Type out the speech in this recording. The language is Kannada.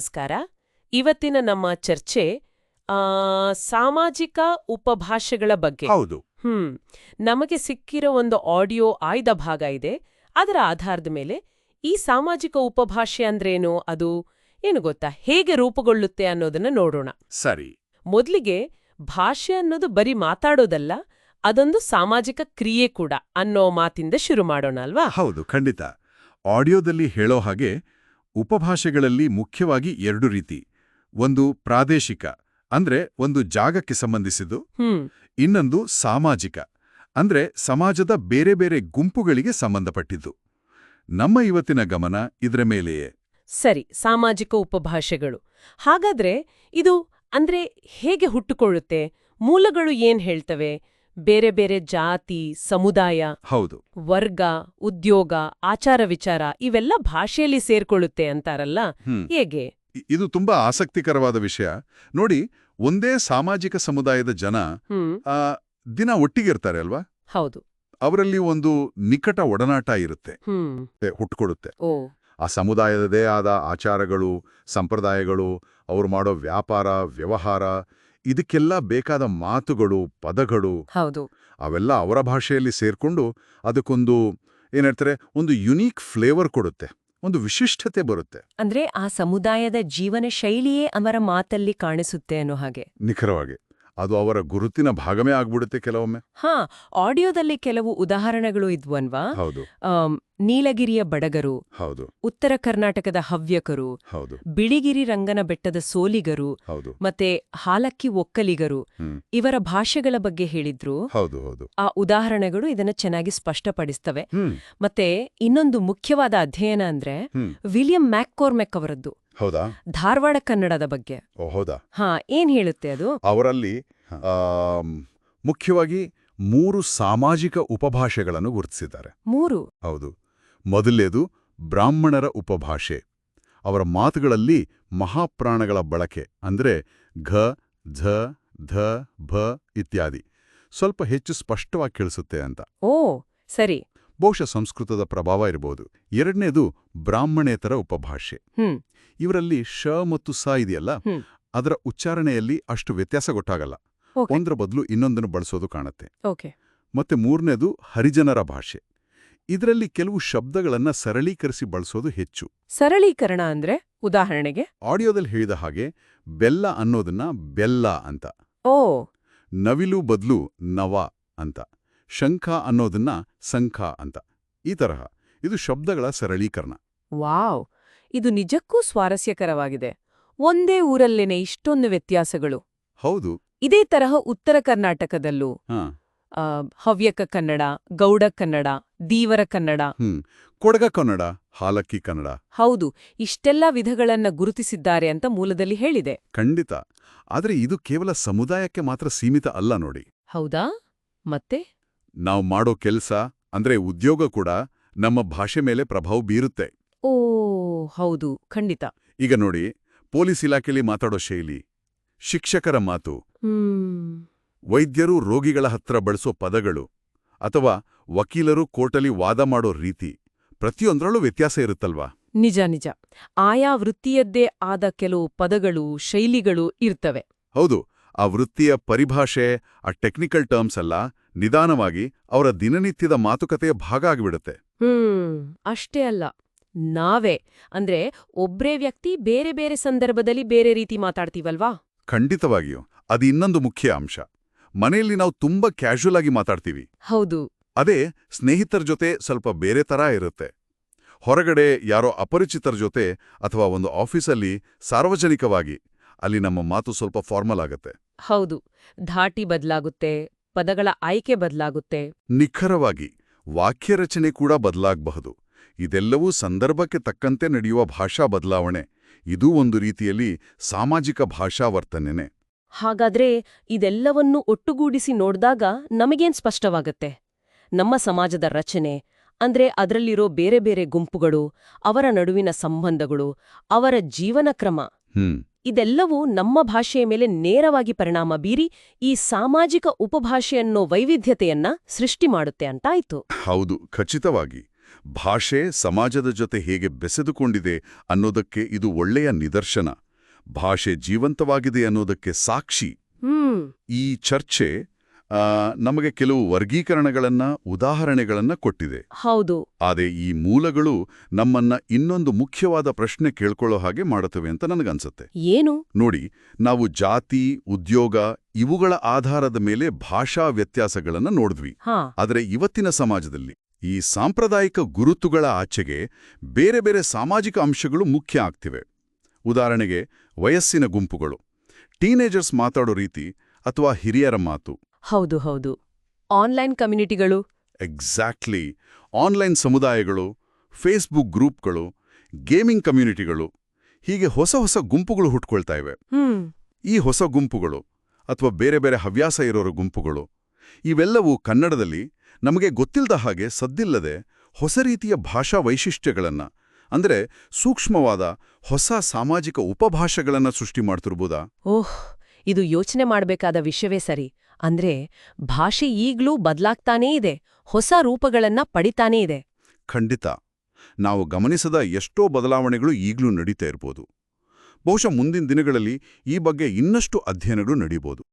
ನಮಸ್ಕಾರ. ಇವತ್ತಿನ ನಮ್ಮ ಚರ್ಚೆ ಆ, ಸಾಮಾಜಿಕ ಉಪಭಾಷೆಗಳ ಬಗ್ಗೆ. ಹೌದು. ಹ್ಮ್. ನಮಗೆ ಸಿಕ್ಕಿರೋ ಒಂದು ಆಡಿಯೋ ಆಯ್ದ ಭಾಗ ಇದೆ. ಅದರ ಆಧಾರದ ಮೇಲೆ ಈ ಸಾಮಾಜಿಕ ಉಪಭಾಷೆ ಅಂದ್ರೇನು ಅದು ಏನು ಗೊತ್ತಾ? ಹೇಗೆ ರೂಪುಗೊಳ್ಳುತ್ತೆ ಅನ್ನೋದನ್ನ ನೋಡೋಣ. ಸರಿ. ಮೊದಲಿಗೆ ಭಾಷೆ ಅನ್ನೋದು ಬರೀ ಮಾತಾಡೋದಲ್ಲ ಅದೊಂದು ಸಾಮಾಜಿಕ ಕ್ರಿಯೆ ಕೂಡ ಅನ್ನೋ ಮಾತಿಂದ ಶುರು ಮಾಡೋಣ ಅಲ್ವಾ? ಹೌದು ಖಂಡಿತ. ಆಡಿಯೋದಲ್ಲಿ ಹೇಳೋ ಹಾಗೆ ಉಪಭಾಷೆಗಳಲ್ಲಿ ಮುಖ್ಯವಾಗಿ ಎರಡು ರೀತಿ. ಒಂದು ಪ್ರಾದೇಶಿಕ ಅಂದ್ರೆ ಒಂದು ಜಾಗಕ್ಕೆ ಸಂಬಂಧಿಸಿದ್ದು. ಇನ್ನೊಂದು ಸಾಮಾಜಿಕ ಅಂದ್ರೆ ಸಮಾಜದ ಬೇರೆ ಬೇರೆ ಗುಂಪುಗಳಿಗೆ ಸಂಬಂಧಪಟ್ಟಿದ್ದು. ನಮ್ಮ ಇವತ್ತಿನ ಗಮನ ಇದರ ಮೇಲೆಯೇ. ಸರಿ ಸಾಮಾಜಿಕ ಉಪಭಾಷೆಗಳು. ಹಾಗಾದ್ರೆ ಇದು ಅಂದ್ರೆ ಹೇಗೆ ಹುಟ್ಟುಕೊಳ್ಳುತ್ತೆ? ಮೂಲಗಳು ಏನ್ ಹೇಳ್ತವೆ? ಬೇರೆ ಬೇರೆ ಜಾತಿ ಸಮುದಾಯ ಹೌದು. ವರ್ಗ ಉದ್ಯೋಗ ಆಚಾರ ವಿಚಾರ ಇವೆಲ್ಲ ಭಾಷೆಯಲ್ಲಿ ಸೇರ್ಕೊಳ್ಳುತ್ತೆ ಅಂತಾರಲ್ಲ? ಹೇಗೆ? ಇದು ತುಂಬಾ ಆಸಕ್ತಿಕರವಾದ ವಿಷಯ. ನೋಡಿ ಒಂದೇ ಸಾಮಾಜಿಕ ಸಮುದಾಯದ ಜನ ದಿನ ಒಟ್ಟಿಗಿರ್ತಾರೆ ಅಲ್ವಾ? ಹೌದು. ಅವರಲ್ಲಿ ಒಂದು ನಿಕಟ ಒಡನಾಟ ಇರುತ್ತೆ. ಹುಟ್ಟುಕೊಡುತ್ತೆ ಹುಟ್ಕೊಡುತ್ತೆ. ಆ ಸಮುದಾಯದದೇ ಆದ ಆಚಾರಗಳು ಸಂಪ್ರದಾಯಗಳು ಅವರು ಮಾಡೋ ವ್ಯಾಪಾರ ವ್ಯವಹಾರ ಇದಕ್ಕೆಲ್ಲ ಬೇಕಾದ ಮಾತುಗಳು ಪದಗಳು ಹೌದು. ಅವೆಲ್ಲ ಅವರ ಭಾಷೆಯಲ್ಲಿ ಸೇರ್ಕೊಂಡು ಅದಕ್ಕೊಂದು ಹೇಳ್ತಾರೆ ಒಂದು ಯುನೀಕ್ ಫ್ಲೇವರ್ ಕೊಡುತ್ತೆ ಒಂದು ವಿಶಿಷ್ಟತೆ ಬರುತ್ತೆ. ಅಂದ್ರೆ ಆ ಸಮುದಾಯದ ಜೀವನ ಶೈಲಿಯೇ ಅವರ ಮಾತಲ್ಲಿ ಕಾಣಿಸುತ್ತೆ ಅನ್ನೋ ಹಾಗೆ. ನಿಖರವಾಗಿ. ಅದು ಅವರ ಗುರುತಿನ ಭಾಗವೇ ಆಗ್ಬಿಡುತ್ತೆ ಕೆಲವೊಮ್ಮೆ. ಹಾ ಆಡಿಯೋದಲ್ಲಿ ಕೆಲವು ಉದಾಹರಣೆಗಳು ಇದ್ವನ್ವಾ? ಹೌದು. ನೀಲಗಿರಿಯ ಬಡಗರು ಹೌದು. ಉತ್ತರ ಕರ್ನಾಟಕದ ಹವ್ಯಕರು ಹೌದು. ಬಿಳಿಗಿರಿ ರಂಗನ ಬೆಟ್ಟದ ಸೋಲಿಗರು ಹೌದು. ಮತ್ತೆ ಹಾಲಕ್ಕಿ ಒಕ್ಕಲಿಗರು ಇವರ ಭಾಷೆಗಳ ಬಗ್ಗೆ ಹೇಳಿದ್ರು. ಹೌದು ಹೌದು. ಆ ಉದಾಹರಣೆಗಳು ಇದನ್ನ ಚೆನ್ನಾಗಿ ಸ್ಪಷ್ಟಪಡಿಸ್ತವೆ. ಮತ್ತೆ ಇನ್ನೊಂದು ಮುಖ್ಯವಾದ ಅಧ್ಯಯನ ಅಂದ್ರೆ ವಿಲಿಯಂ ಮ್ಯಾಕ್ಕೋರ್ಮೆಕ್ ಅವರದ್ದು. ಹೌದಾ? ಧಾರವಾಡ ಕನ್ನಡದ ಬಗ್ಗೆ. ಓ ಹೌದಾ? ಹಾ ಏನ್ ಹೇಳುತ್ತೆ ಅದು? ಅವರಲ್ಲಿ ಮುಖ್ಯವಾಗಿ ಮೂರು ಸಾಮಾಜಿಕ ಉಪಭಾಷೆಗಳನ್ನು ಗುರುತಿಸಿದ್ದಾರೆ. ಮೂರು? ಹೌದು. ಮೊದಲನೇದು ಬ್ರಾಹ್ಮಣರ ಉಪಭಾಷೆ. ಅವರ ಮಾತುಗಳಲ್ಲಿ ಮಹಾಪ್ರಾಣಗಳ ಬಳಕೆ ಅಂದ್ರೆ ಘ ಝ ಧ ಭ ಇತ್ಯಾದಿ. ಸ್ವಲ್ಪ ಹೆಚ್ಚು ಸ್ಪಷ್ಟವಾಗಿ ಕೇಳಿಸುತ್ತೆ ಅಂತ. ಓ ಸರಿ. ಬಹುಶಃ ಸಂಸ್ಕೃತದ ಪ್ರಭಾವ ಇರಬಹುದು ಎರಡನೇದು ಬ್ರಾಹ್ಮಣೇತರ ಉಪಭಾಷೆ ಇವರಲ್ಲಿ ಶ ಮತ್ತು ಸ ಇದೆಯಲ್ಲ. ಅದರ ಉಚ್ಚಾರಣೆಯಲ್ಲಿ ಅಷ್ಟು ವ್ಯತ್ಯಾಸ ಗೊತ್ತಾಗಲ್ಲ. ಒಂದರ ಬದಲು ಇನ್ನೊಂದನ್ನು ಬಳಸೋದು ಕಾಣುತ್ತೆ. ಮತ್ತೆ ಮೂರನೇದು ಹರಿಜನರ ಭಾಷೆ ಇದರಲ್ಲಿ ಕೆಲವು ಶಬ್ದಗಳನ್ನ ಸರಳೀಕರಿಸಿ ಬಳಸೋದು ಹೆಚ್ಚು. ಸರಳೀಕರಣ ಅಂದ್ರೆ ಉದಾಹರಣೆಗೆ? ಆಡಿಯೋದಲ್ಲಿ ಹೇಳಿದ ಹಾಗೆ ಬೆಲ್ಲ ಅನ್ನೋದನ್ನ ಬೆಲ್ಲ ಅಂತ. ಓ. ನವಿಲು ಬದಲು ನವ ಅಂತ. ಶಂಖ ಅನ್ನೋದನ್ನ ಸಂಖ ಅಂತ. ಈ ತರಹ. ಇದು ಶಬ್ದಗಳ ಸರಳೀಕರಣ. ವಾವ್! ಇದು ನಿಜಕ್ಕೂ ಸ್ವಾರಸ್ಯಕರವಾಗಿದೆ. ಒಂದೇ ಊರಲ್ಲೇನೆ ಇಷ್ಟೊಂದು ವ್ಯತ್ಯಾಸಗಳು. ಹೌದು. ಇದೇ ತರಹ ಉತ್ತರ ಕರ್ನಾಟಕದಲ್ಲೂ ಹವ್ಯಕ ಕನ್ನಡ ಗೌಡ ಕನ್ನಡ ದೀವರ ಕನ್ನಡ. ಕೊಡಗ ಕನ್ನಡ ಹಾಲಕ್ಕಿ ಕನ್ನಡ. ಹೌದು. ಇಷ್ಟೆಲ್ಲ ವಿಧಗಳನ್ನ ಗುರುತಿಸಿದ್ದಾರೆ ಅಂತ ಮೂಲದಲ್ಲಿ ಹೇಳಿದೆ. ಖಂಡಿತ. ಆದರೆ ಇದು ಕೇವಲ ಸಮುದಾಯಕ್ಕೆ ಮಾತ್ರ ಸೀಮಿತ ಅಲ್ಲ ನೋಡಿ. ಹೌದಾ? ಮತ್ತೆ? ನಾವು ಮಾಡೋ ಕೆಲಸ ಅಂದ್ರೆ ಉದ್ಯೋಗ ಕೂಡ ನಮ್ಮ ಭಾಷೆ ಮೇಲೆ ಪ್ರಭಾವ ಬೀರುತ್ತೆ. ಓ ಹೌದು ಖಂಡಿತ. ಈಗ ನೋಡಿ ಪೊಲೀಸ್ ಇಲಾಖೆಯಲ್ಲಿ ಮಾತಾಡೋ ಶೈಲಿ ಶಿಕ್ಷಕರ ಮಾತು. ವೈದ್ಯರು ರೋಗಿಗಳ ಹತ್ರ ಬಳಸೋ ಪದಗಳು ಅಥವಾ ವಕೀಲರು ಕೋರ್ಟಲ್ಲಿ ವಾದ ಮಾಡೋ ರೀತಿ ಪ್ರತಿಯೊಂದರಲ್ಲೂ ವ್ಯತ್ಯಾಸ ಇರುತ್ತಲ್ವಾ? ನಿಜ ನಿಜ. ಆಯಾ ವೃತ್ತಿಯದ್ದೇ ಆದ ಕೆಲವು ಪದಗಳು ಶೈಲಿಗಳು ಇರ್ತವೆ. ಹೌದು ಆ ವೃತ್ತಿಯ ಪರಿಭಾಷೆ ಆ ಟೆಕ್ನಿಕಲ್ ಟರ್ಮ್ಸ್ ಎಲ್ಲ ನಿಧಾನವಾಗಿ ಅವರ ದಿನನಿತ್ಯದ ಮಾತುಕತೆಯ ಭಾಗ ಆಗಿಬಿಡುತ್ತೆ. ಹ್ಮ್ ಅಷ್ಟೇ ಅಲ್ಲ. ನಾವೇ ಅಂದ್ರೆ ಒಬ್ರೇ ವ್ಯಕ್ತಿ ಬೇರೆ ಬೇರೆ ಸಂದರ್ಭದಲ್ಲಿ ಬೇರೆ ರೀತಿ ಮಾತಾಡ್ತೀವಲ್ವಾ? ಖಂಡಿತವಾಗಿಯೂ. ಅದು ಇನ್ನೊಂದು ಮುಖ್ಯ ಅಂಶ. ಮನೆಯಲ್ಲಿ ನಾವು ತುಂಬಾ ಕ್ಯಾಶುಯಲ್ ಆಗಿ ಮಾತಾಡ್ತೀವಿ. ಹೌದು. ಅದೇ ಸ್ನೇಹಿತರ ಜೊತೆ ಸ್ವಲ್ಪ ಬೇರೆ ತರ ಇರುತ್ತೆ. ಹೊರಗಡೆ ಯಾರೋ ಅಪರಿಚಿತರ ಜೊತೆ ಅಥವಾ ಒಂದು ಆಫೀಸಲ್ಲಿ ಸಾರ್ವಜನಿಕವಾಗಿ ಅಲ್ಲಿ ನಮ್ಮ ಮಾತು ಸ್ವಲ್ಪ ಫಾರ್ಮಲ್ ಆಗುತ್ತೆ. ಹೌದು ಧಾಟಿ ಬದಲಾಗುತ್ತೆ ಪದಗಳ ಆಯ್ಕೆ ಬದಲಾಗುತ್ತೆ. ನಿಖರವಾಗಿ ವಾಕ್ಯ ರಚನೆ ಕೂಡ ಬದಲಾಗಬಹುದು. ಇದೆಲ್ಲವೂ ಸಂದರ್ಭಕ್ಕೆ ತಕ್ಕಂತೆ ನಡೆಯುವ ಭಾಷಾ ಬದಲಾವಣೆ. ಇದೂ ಒಂದು ರೀತಿಯಲ್ಲಿ ಸಾಮಾಜಿಕ ಭಾಷಾ ವರ್ತನೆನೆ. ಹಾಗಾದ್ರೆ ಇದೆಲ್ಲವನ್ನೂ ಒಟ್ಟುಗೂಡಿಸಿ ನೋಡಿದಾಗ ನಮಗೇನ್ ಸ್ಪಷ್ಟವಾಗತ್ತೆ? ನಮ್ಮ ಸಮಾಜದ ರಚನೆ ಅಂದ್ರೆ ಅದರಲ್ಲಿರೋ ಬೇರೆ ಬೇರೆ ಗುಂಪುಗಳು ಅವರ ನಡುವಿನ ಸಂಬಂಧಗಳು ಅವರ ಜೀವನ ಕ್ರಮ. ಹ್ಮ್. ಇದೆಲ್ಲವೂ ನಮ್ಮ ಭಾಷೆಯ ಮೇಲೆ ನೇರವಾಗಿ ಪರಿಣಾಮ ಬೀರಿ ಈ ಸಾಮಾಜಿಕ ಉಪಭಾಷೆಯನ್ನೋ ವೈವಿಧ್ಯತೆಯನ್ನ ಸೃಷ್ಟಿ ಮಾಡುತ್ತೆ ಅಂತಾಯ್ತು ಹೌದು ಖಚಿತವಾಗಿ. ಭಾಷೆ ಸಮಾಜದ ಜೊತೆ ಹೇಗೆ ಬೆಸೆದುಕೊಂಡಿದೆ ಅನ್ನೋದಕ್ಕೆ ಇದು ಒಳ್ಳೆಯ ನಿದರ್ಶನ. ಭಾಷೆ ಜೀವಂತವಾಗಿದೆ ಅನ್ನೋದಕ್ಕೆ ಸಾಕ್ಷಿ. ಈ ಚರ್ಚೆ ನಮಗೆ ಕೆಲವು ವರ್ಗೀಕರಣಗಳನ್ನ ಉದಾಹರಣೆಗಳನ್ನ ಕೊಟ್ಟಿದೆ. ಹೌದು. ಆದರೆ ಈ ಮೂಲಗಳು ನಮ್ಮನ್ನ ಇನ್ನೊಂದು ಮುಖ್ಯವಾದ ಪ್ರಶ್ನೆ ಕೇಳ್ಕೊಳ್ಳೋ ಹಾಗೆ ಮಾಡುತ್ತವೆ ಅಂತ ನನಗನ್ಸುತ್ತೆ. ಏನು? ನೋಡಿ ನಾವು ಜಾತಿ ಉದ್ಯೋಗ ಇವುಗಳ ಆಧಾರದ ಮೇಲೆ ಭಾಷಾ ವ್ಯತ್ಯಾಸಗಳನ್ನ ನೋಡಿದ್ವಿ. ಆದರೆ ಇವತ್ತಿನ ಸಮಾಜದಲ್ಲಿ ಈ ಸಾಂಪ್ರದಾಯಿಕ ಗುರುತುಗಳ ಆಚೆಗೆ ಬೇರೆ ಬೇರೆ ಸಾಮಾಜಿಕ ಅಂಶಗಳು ಮುಖ್ಯ ಆಗ್ತಿವೆ. ಉದಾಹರಣೆಗೆ ವಯಸ್ಸಿನ ಗುಂಪುಗಳು. ಟೀನೇಜರ್ಸ್ ಮಾತಾಡೋ ರೀತಿ ಅಥವಾ ಹಿರಿಯರ ಮಾತು. ಹೌದು ಹೌದು. ಆನ್ಲೈನ್ ಕಮ್ಯುನಿಟಿಗಳು? ಎಕ್ಸಾಕ್ಟ್ಲಿ. ಆನ್ಲೈನ್ ಸಮುದಾಯಗಳು ಫೇಸ್ಬುಕ್ ಗ್ರೂಪ್ಗಳು ಗೇಮಿಂಗ್ ಕಮ್ಯುನಿಟಿಗಳು ಹೀಗೆ ಹೊಸ ಹೊಸ ಗುಂಪುಗಳು ಹುಟ್ಕೊಳ್ತಾ ಇವೆ. ಈ ಹೊಸ ಗುಂಪುಗಳು ಅಥವಾ ಬೇರೆ ಬೇರೆ ಹವ್ಯಾಸ ಇರೋರ ಗುಂಪುಗಳು ಇವೆಲ್ಲವೂ ಕನ್ನಡದಲ್ಲಿ ನಮಗೆ ಗೊತ್ತಿಲ್ಲದ ಹಾಗೆ ಸದ್ದಿಲ್ಲದೆ ಹೊಸ ರೀತಿಯ ಭಾಷಾ ವೈಶಿಷ್ಟ್ಯಗಳನ್ನು ಅಂದ್ರೆ ಸೂಕ್ಷ್ಮವಾದ ಹೊಸ ಸಾಮಾಜಿಕ ಉಪಭಾಷೆಗಳನ್ನು ಸೃಷ್ಟಿ ಮಾಡ್ತಿರ್ಬೋದಾ? ಓಹ್ ಇದು ಯೋಚನೆ ಮಾಡಬೇಕಾದ ವಿಷಯವೇ ಸರಿ. ಅಂದ್ರೆ ಭಾಷೆ ಈಗ್ಲೂ ಬದಲಾಗ್ತಾನೇ ಇದೆ, ಹೊಸ ರೂಪಗಳನ್ನ ಪಡಿತಾನೇ ಇದೆ. ಖಂಡಿತ. ನಾವು ಗಮನಿಸದ ಎಷ್ಟೋ ಬದಲಾವಣೆಗಳು ಈಗ್ಲೂ ನಡೀತಾ ಇರ್ಬೋದು. ಬಹುಶಃ ಮುಂದಿನ ದಿನಗಳಲ್ಲಿ ಈ ಬಗ್ಗೆ ಇನ್ನಷ್ಟು ಅಧ್ಯಯನಗಳು ನಡೀಬೋದು.